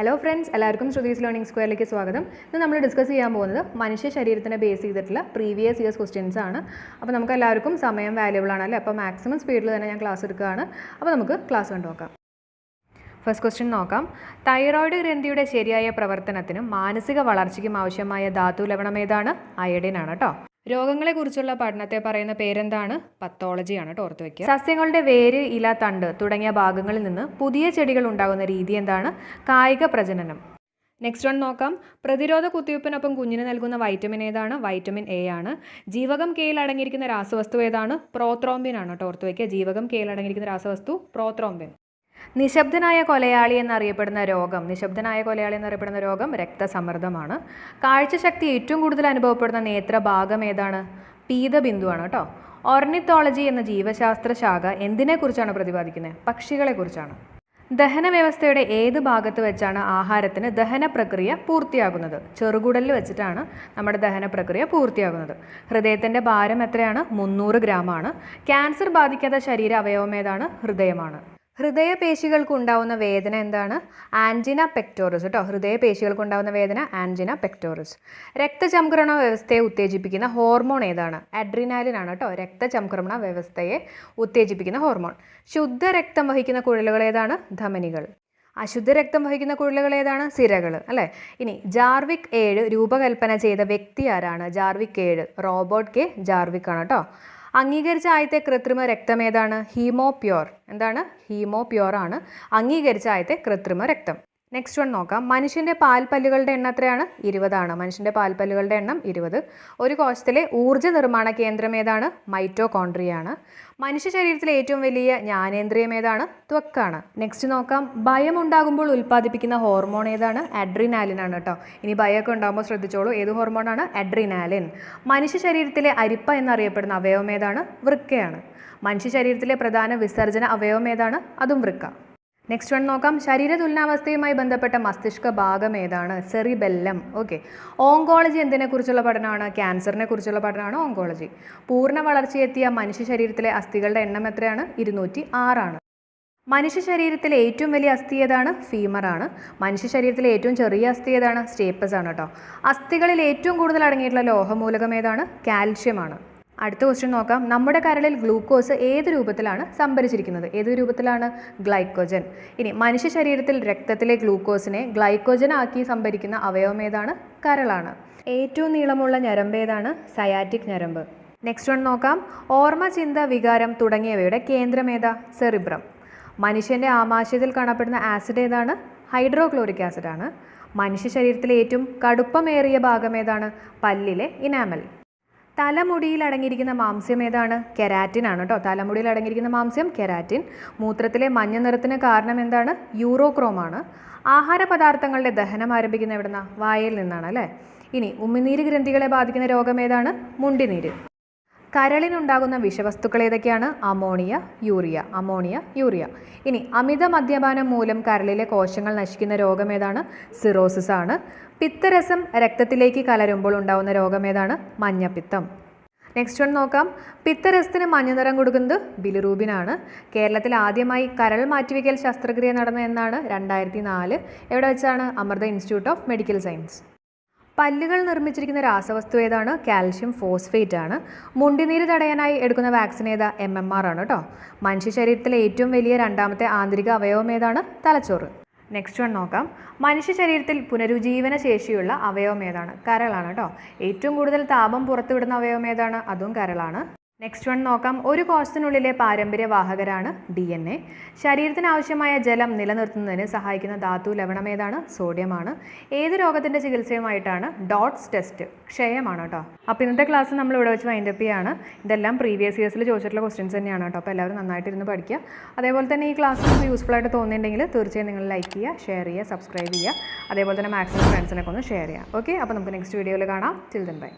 Hello friends എല്ലാവർക്കും Shruthi's learning സ്ക്വയറിലേക്ക് സ്വാഗതം. ഇന്ന് നമ്മൾ ഡിസ്കസ് ചെയ്യാൻ പോകുന്നത് മനുഷ്യ ശരീരത്തിനെ ബേസ് ചെയ്തിട്ടുള്ള പ്രീവിയസ് ഇയേഴ്സ് ക്വസ്റ്റ്യൻസ് ആണ്. അപ്പോൾ നമുക്ക് എല്ലാവർക്കും സമയം വാല്യബിൾ ആണല്ലേ അപ്പോൾ മാക്സിമം സ്പീഡിൽ തന്നെ ഞാൻ ക്ലാസ് എടുക്കുകയാണ്. അപ്പോൾ നമുക്ക് ക്ലാസ് കണ്ടുനോക്കാം ഫസ്റ്റ് ക്വസ്റ്റ്യൻ നോക്കാം. തൈറോയ്ഡ് ഗ്രന്ഥിയുടെ ശരിയായ പ്രവർത്തനത്തിനും മാനസിക വളർച്ചയ്ക്കും ആവശ്യമായ ധാതു ലവണം ഏതാണ്? അയഡിൻ ആണ് കേട്ടോ രോഗങ്ങളെക്കുറിച്ചുള്ള പഠനത്തെ പറയുന്ന പേരെന്താണ്? പത്തോളജി ആണ് കേട്ടോ ഓർത്ത് വയ്ക്കുക സസ്യങ്ങളുടെ വേര് ഇല തണ്ട് തുടങ്ങിയ ഭാഗങ്ങളിൽ നിന്ന് പുതിയ ചെടികൾ ഉണ്ടാകുന്ന രീതി എന്താണ്? കായിക പ്രജനനം. നെക്സ്റ്റ് വൺ നോക്കാം. പ്രതിരോധ കുത്തിവയ്പ്പിനൊപ്പം കുഞ്ഞിന് നൽകുന്ന വൈറ്റമിൻ ഏതാണ്? വൈറ്റമിൻ എ ആണ്. ജീവകം കെയിൽ അടങ്ങിയിരിക്കുന്ന രാസവസ്തു ഏതാണ്? പ്രോത്രോംബിൻ ആണ് കേട്ടോ ഓർത്ത് വയ്ക്കുക ജീവകം കെയിൽ അടങ്ങിയിരിക്കുന്ന രാസവസ്തു പ്രോത്രോംബിൻ നിശബ്ദനായ കൊലയാളി എന്നറിയപ്പെടുന്ന രോഗം. നിശബ്ദനായ കൊലയാളി എന്നറിയപ്പെടുന്ന രോഗം രക്തസമ്മർദ്ദമാണ്. കാഴ്ചശക്തി ഏറ്റവും കൂടുതൽ അനുഭവപ്പെടുന്ന നേത്രഭാഗം ഏതാണ്? പീതബിന്ദുവാണ് കേട്ടോ. ഓർണിത്തോളജി എന്ന ജീവശാസ്ത്ര ശാഖ എന്തിനെക്കുറിച്ചാണ് പ്രതിപാദിക്കുന്നത്? പക്ഷികളെക്കുറിച്ചാണ്. ദഹന വ്യവസ്ഥയുടെ ഏത് ഭാഗത്ത് വെച്ചാണ് ആഹാരത്തിന് ദഹന പ്രക്രിയ പൂർത്തിയാകുന്നത്? ചെറുകുടലിൽ വെച്ചിട്ടാണ് നമ്മുടെ ദഹന പ്രക്രിയ പൂർത്തിയാകുന്നത്. ഹൃദയത്തിന്റെ ഭാരം എത്രയാണ്? മുന്നൂറ് ഗ്രാമാണ്. ക്യാൻസർ ബാധിക്കാത്ത ശരീര അവയവം ഏതാണ്? ഹൃദയമാണ്. ഹൃദയപേശികൾക്ക് ഉണ്ടാവുന്ന വേദന എന്താണ്? ആൻജിന പെക്ടോറിസ് കേട്ടോ. ഹൃദയപേശികൾക്ക് ഉണ്ടാവുന്ന വേദന ആൻജിന പെക്ടോറസ്. രക്തചംക്രമണ വ്യവസ്ഥയെ ഉത്തേജിപ്പിക്കുന്ന ഹോർമോൺ ഏതാണ്? അഡ്രിനാലിൻ ആണ് കേട്ടോ. രക്തചംക്രമണ വ്യവസ്ഥയെ ഉത്തേജിപ്പിക്കുന്ന ഹോർമോൺ. ശുദ്ധ രക്തം വഹിക്കുന്ന കുഴലുകൾ ഏതാണ്? ധമനികൾ. അശുദ്ധ രക്തം വഹിക്കുന്ന കുഴലുകൾ ഏതാണ്? സിരകൾ അല്ലേ? ഇനി ജാർവിക് ഏഴ് രൂപകൽപ്പന ചെയ്ത വ്യക്തി ആരാണ്? ജാർവിക് ഏഴ്. Robot K. ജാർവിക് ആണ് കേട്ടോ. അംഗീകരിച്ച ആദ്യത്തെ കൃത്രിമ രക്തം ഏതാണ്? ഹീമോ പ്യോർ എന്താണ്? ഹീമോ പ്യോർ ആണ്. അംഗീകരിച്ച ആദ്യത്തെ കൃത്രിമ രക്തം. നെക്സ്റ്റ് വൺ നോക്കാം. മനുഷ്യന്റെ പാൽപ്പല്ലുകളുടെ എണ്ണം എത്രയാണ്? ഇരുപതാണ് മനുഷ്യന്റെ പാൽപ്പല്ലുകളുടെ എണ്ണം ഇരുപത്. ഒരു കോശത്തിലെ ഊർജ നിർമ്മാണ കേന്ദ്രം ഏതാണ്? മൈറ്റോകോൺട്രിയാണ് മനുഷ്യ ശരീരത്തിലെ ഏറ്റവും വലിയ ജ്ഞാനേന്ദ്രിയം ഏതാണ്? ത്വക്കാണ് നെക്സ്റ്റ് നോക്കാം. ഭയം ഉണ്ടാകുമ്പോൾ ഉൽപ്പാദിപ്പിക്കുന്ന ഹോർമോൺ ഏതാണ്? അഡ്രിനാലിൻ ആണ് കേട്ടോ. ഇനി ഭയമൊക്കെ ഉണ്ടാകുമ്പോൾ ശ്രദ്ധിച്ചോളൂ. ഏത് ഹോർമോണാണ് അഡ്രിനാലിൻ. മനുഷ്യ ശരീരത്തിലെ അരിപ്പ എന്നറിയപ്പെടുന്ന അവയവം ഏതാണ്? വൃക്കയാണ്. മനുഷ്യ ശരീരത്തിലെ പ്രധാന വിസർജന അവയവം ഏതാണ്? അതും വൃക്ക. നെക്സ്റ്റ് വൺ നോക്കാം. ശരീര തുലനാവസ്ഥയുമായി ബന്ധപ്പെട്ട മസ്തിഷ്ക ഭാഗം ഏതാണ്? സെറിബെല്ലം. ഓക്കെ ഓങ്കോളജി എന്തിനെക്കുറിച്ചുള്ള പഠനമാണ്? ക്യാൻസറിനെ കുറിച്ചുള്ള പഠനമാണ് ഓങ്കോളജി പൂർണ വളർച്ചയെത്തിയ മനുഷ്യ ശരീരത്തിലെ അസ്ഥികളുടെ എണ്ണം എത്രയാണ്? ഇരുന്നൂറ്റി ആറാണ് മനുഷ്യ ശരീരത്തിലെ ഏറ്റവും വലിയ അസ്ഥി ഏതാണ്? ഫീമറാണ് മനുഷ്യ ശരീരത്തിലെ ഏറ്റവും ചെറിയ അസ്ഥി ഏതാണ്? സ്റ്റേപ്പസ് ആണ് കേട്ടോ അസ്ഥികളിൽ ഏറ്റവും കൂടുതൽ അടങ്ങിയിട്ടുള്ള ലോഹമൂലകം ഏതാണ്? കാൽഷ്യമാണ് അടുത്ത ക്വസ്റ്റ്യൻ നോക്കാം. നമ്മുടെ കരളിൽ ഗ്ലൂക്കോസ് ഏത് രൂപത്തിലാണ് സംഭരിച്ചിരിക്കുന്നത്? ഏത് രൂപത്തിലാണ്? ഗ്ലൈക്കോജൻ. ഇനി മനുഷ്യ ശരീരത്തിൽ രക്തത്തിലെ ഗ്ലൂക്കോസിനെ ഗ്ലൈക്കോജൻ ആക്കി സംഭരിക്കുന്ന അവയവം ഏതാണ്? കരളാണ്. ഏറ്റവും നീളമുള്ള ഞരമ്പ് ഏതാണ്? സയാറ്റിക് ഞരമ്പ്. നെക്സ്റ്റ് വൺ നോക്കാം. ഓർമ്മ ചിന്ത വികാരം തുടങ്ങിയവയുടെ കേന്ദ്രം ഏതാ? സെറിബ്രം. മനുഷ്യന്റെ ആമാശയത്തിൽ കാണപ്പെടുന്ന ആസിഡ് ഏതാണ്? ഹൈഡ്രോക്ലോറിക് ആസിഡാണ് മനുഷ്യ ശരീരത്തിലെ ഏറ്റവും കടുപ്പമേറിയ ഭാഗം ഏതാണ്? പല്ലിലെ ഇനാമൽ തലമുടിയിൽ അടങ്ങിയിരിക്കുന്ന മാംസ്യം ഏതാണ്? കെരാറ്റിൻ ആണ് കേട്ടോ. തലമുടിയിൽ അടങ്ങിയിരിക്കുന്ന മാംസ്യം കെരാറ്റിൻ. മൂത്രത്തിലെ മഞ്ഞ നിറത്തിന് കാരണം എന്താണ്? യൂറോക്രോമാണ് ആഹാര പദാർത്ഥങ്ങളുടെ ദഹനം ആരംഭിക്കുന്ന എവിടുന്ന? വായയിൽ നിന്നാണ് അല്ലേ? ഇനി ഉമിനീര് ഗ്രന്ഥികളെ ബാധിക്കുന്ന രോഗം ഏതാണ്? മുണ്ടിനീര്. കരളിനുണ്ടാകുന്ന വിഷവസ്തുക്കൾ ഏതൊക്കെയാണ്? Ammonia urea. Ammonia urea. ഇനി അമിത മദ്യപാനം മൂലം കരളിലെ കോശങ്ങൾ നശിക്കുന്ന രോഗം ഏതാണ്? സിറോസിസ് ആണ്. പിത്തരസം രക്തത്തിലേക്ക് കലരുമ്പോൾ ഉണ്ടാകുന്ന രോഗം ഏതാണ്? മഞ്ഞപ്പിത്തം. നെക്സ്റ്റ് വൺ നോക്കാം. പിത്തരസത്തിന് മഞ്ഞ നിറം കൊടുക്കുന്നത് ബിലിറൂബിനാണ് കേരളത്തിൽ ആദ്യമായി കരൾ മാറ്റിവെക്കൽ ശസ്ത്രക്രിയ നടന്ന എന്നാണ് രണ്ടായിരത്തി നാല് എവിടെ വെച്ചാണ്? Amrita institute of medical science. പല്ലുകൾ നിർമ്മിച്ചിരിക്കുന്ന രാസവസ്തു ഏതാണ്? കാൽഷ്യം ഫോസ്ഫേറ്റ് ആണ്. മുണ്ടിനീര് തടയാനായി എടുക്കുന്ന വാക്സിൻ ഏതാ? എം എം ആർ ആണ് കേട്ടോ മനുഷ്യ ശരീരത്തിലെ ഏറ്റവും വലിയ രണ്ടാമത്തെ ആന്തരിക അവയവം ഏതാണ്? തലച്ചോറ്. നെക്സ്റ്റ് വൺ നോക്കാം. മനുഷ്യ ശരീരത്തിൽ പുനരുജ്ജീവന ശേഷിയുള്ള അവയവം ഏതാണ്? കരളാണ് കേട്ടോ ഏറ്റവും കൂടുതൽ താപം പുറത്തുവിടുന്ന അവയവം ഏതാണ്? അതും കരളാണ്. നെക്സ്റ്റ് വൺ നോക്കാം. ഒരു കോശത്തിനുള്ളിലെ പാരമ്പര്യ വാഹകരാണ് ഡി എൻ എ ശരീരത്തിന് ആവശ്യമായ ജലം നിലനിർത്തുന്നതിന് സഹായിക്കുന്ന ധാതു ലവണം ഏതാണ്? സോഡിയമാണ് ഏത് രോഗത്തിന്റെ ചികിത്സയുമായിട്ടാണ്? ഡോട്ട്സ് ടെസ്റ്റ് ക്ഷയമാണ് കേട്ടോ അപ്പോൾ ഇന്നത്തെ ക്ലാസ് നമ്മൾ ഇവിടെ വെച്ച് വൈൻഡപ്പ് ചെയ്യാണ്. ഇതെല്ലാം പ്രീവിയസ് ഇയേഴ്സിൽ ചോദിച്ചിട്ടുള്ള ക്വസ്റ്റ്യൻസ് തന്നെയാണ് കേട്ടോ അപ്പോൾ എല്ലാവരും നന്നായിട്ട് ഇരുന്ന് പഠിക്കുക. അതേപോലെ തന്നെ ഈ ക്ലാസ് നിങ്ങൾക്ക് യൂസ്ഫുൾ ആയിട്ട് തോന്നിയിട്ടുണ്ടെങ്കിൽ തീർച്ചയായും നിങ്ങൾ ലൈക്ക് ചെയ്യുക ഷെയർ ചെയ്യുക സബ്സ്ക്രൈബ് ചെയ്യുക. അതേപോലെ തന്നെ മാക്സിമം ഫ്രണ്ട്സിനൊക്കെ ഒന്ന് ഷെയർ ചെയ്യുക. ഓക്കെ അപ്പോൾ നമുക്ക് നെക്സ്റ്റ് വീഡിയോയിൽ കാണാം. Children by